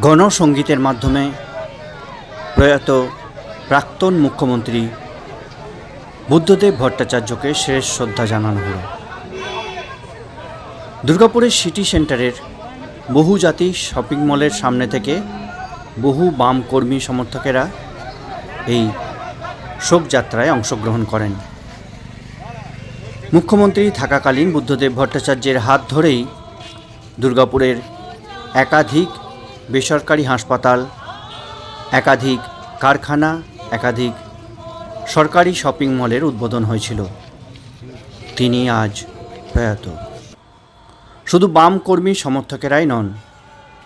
গণসঙ্গীতের মাধ্যমে প্রয়াত প্রাক্তন মুখ্যমন্ত্রী বুদ্ধদেব ভট্টাচার্যকে শেষ শ্রদ্ধা জানানো হলো। দুর্গাপুরের সিটি সেন্টারের বহুজাতি শপিং মলের সামনে থেকে বহু বাম কর্মী সমর্থকেরা এই শোকযাত্রায় অংশগ্রহণ করেন। মুখ্যমন্ত্রী থাকাকালীন বুদ্ধদেব ভট্টাচার্যের হাত ধরেই দুর্গাপুরের একাধিক বেসরকারি হাসপাতাল, একাধিক কারখানা, একাধিক সরকারি শপিং মলের উদ্বোধন হয়েছিল। তিনি আজ প্রয়াত। শুধু বাম কর্মী সমর্থকেরাই নন,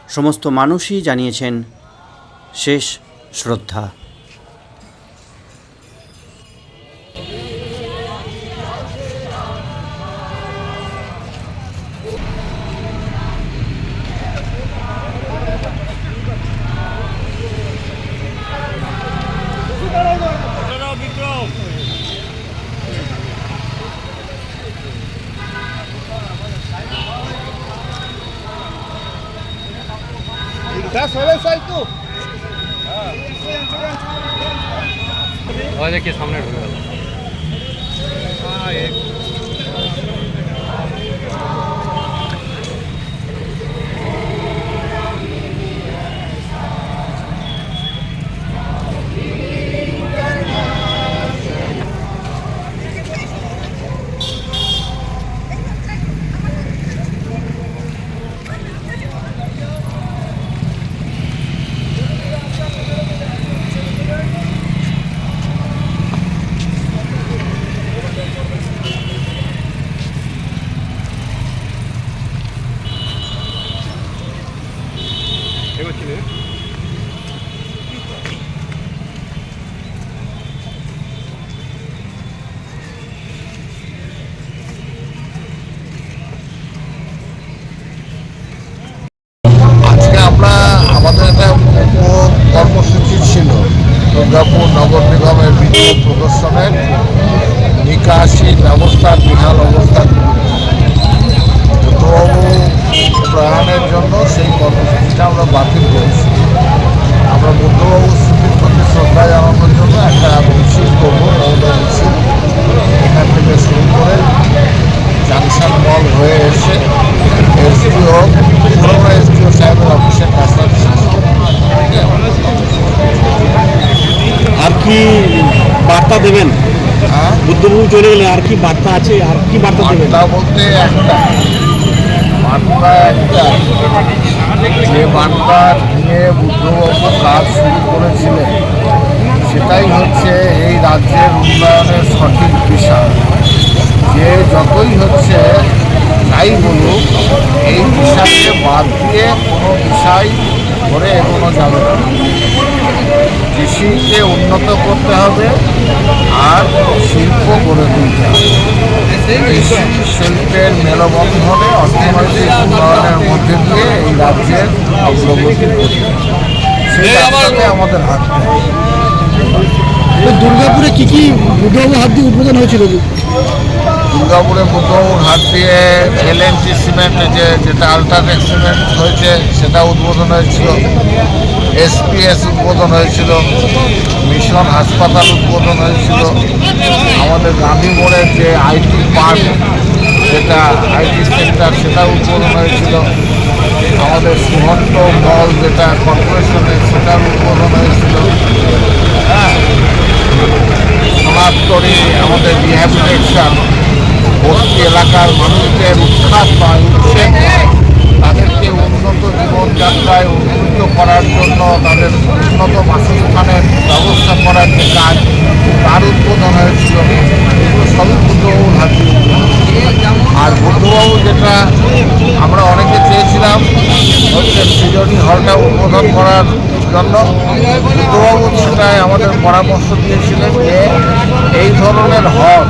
সমস্ত মানুষই জানিয়েছেন, শেষ শ্রদ্ধা। সামনে ঢুকে গেল? উপ- কর্মসূচি ছিল। দুর্গাপুর নগর নিগমের বিদ্যুৎ প্রদর্শনের নিকাশি ব্যবস্থার বিহাল বুদ্ধবাবু প্রয়াণের জন্য সেই কর্মসূচিটা আমরা বাতিল করেছি আমরা বুদ্ধবাবুর স্মৃতির প্রতি শ্রদ্ধা জানানোর জন্য একটা মিছিল করব মৌদা মিছিল এখান থেকে শুরু করে জাংশন মল হয়ে এসে এসডিও পুরোনো এসডিও সাহেবের অফিসের কাছাকাছি শেষ করব। আর কি বার্তা দেবেন? হ্যাঁ? বুদ্ধবাবু চলে গেলে আর কি বার্তা আছে? আর কি বার্তা দেবেন? বার্তা বলতে একটা। বার্তা একটা। যে বার্তা নিয়ে বুদ্ধবাবু কাজ শুরু করেছিলেন সেটাই হচ্ছে এই রাজ্যের উন্নয়নের সঠিক দিশা। যে যতই হচ্ছে যাই বলুক এই দিশাকে বাদ দিয়ে কোনো বিষয় ধরে এগোনো যাবে না। কৃষিকে উন্নত করতে হবে আর শিল্প গড়ে তুলতে হবে। কৃষি শিল্পের মেলবন্ধনে অর্থনৈতিক উন্নয়নের মধ্যে দিয়ে এই রাজ্যের অগ্রগতি। সেই আমাদের হবে। দুর্গাপুরে কি কি বুদ্ধবাবু হাত দিয়ে উদ্বোধন হয়েছিল? দুর্গাপুরে বুদ্ধবাবুর হাত দিয়ে এলএনটি সিমেন্ট যে যেটা আলট্রাটেক সিমেন্ট হয়েছে, সেটা উদ্বোধন হয়েছিল। এসপিএস উদ্বোধন হয়েছিল। মিশন হাসপাতাল উদ্বোধন হয়েছিল। আমাদের গান্ধী মোড়ের যে আইটি পার্ক, যেটা আইটি সেন্টার, সেটা উদ্বোধন হয়েছিল। আমাদের সুহন্ত মল যেটা কর্পোরেশনের সেটার উদ্বোধন হয়েছিল। হ্যাঁ সনাতনী, আমাদের রিহ্যাবিলিটেশন বস্তি এলাকার মানুষদের নয় উচ্ছেদ নয় তাদেরকে উন্নত জীবনযাত্রায় উন্নীত করার জন্য তাদের উন্নত বাসস্থানের ব্যবস্থা করার যে কাজ, তার উদ্বোধন হয়েছিল এগুলো হাতে আর বুদ্ধবাবু যেটা আমরা অনেকে চেয়েছিলাম, হচ্ছে সৃজনী হলটা উদ্বোধন করার জন্য। বুদ্ধবাবু সেটাই আমাদের পরামর্শ দিয়েছিলেন যে, এই ধরনের হল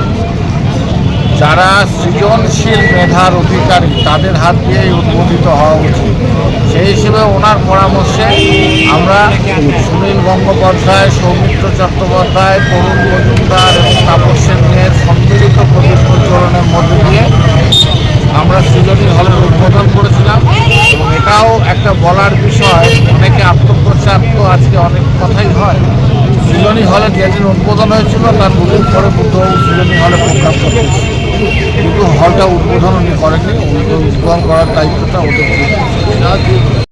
যারা সৃজনশীল মেধার অধিকারী, তাদের হাত দিয়েই উদ্বোধিত হওয়া উচিত। সেই হিসেবে ওনার পরামর্শে আমরা সুনীল গঙ্গোপাধ্যায়, সৌমিত্র চট্টোপাধ্যায়, তরুণ মজুমদার এবং তাপস সেনের সম্মিলিত প্রদেশ মধ্যে দিয়ে আমরা সৃজনী হলের উদ্বোধন করেছিলাম। এবং এটাও একটা বলার বিষয়, অনেকে আত্মপ্রচার তো আজকে অনেক কথাই হয়। সৃজনী হলে যেদিন উদ্বোধন হয়েছিল, তার দুদিন পরে বুধ সৃজনী হলে প্রোগ্রাম করতেছি দুটো হলটা উদ্বোধন উনি করেননি উনি উদ্বোধন করার দায়িত্বটা ওদের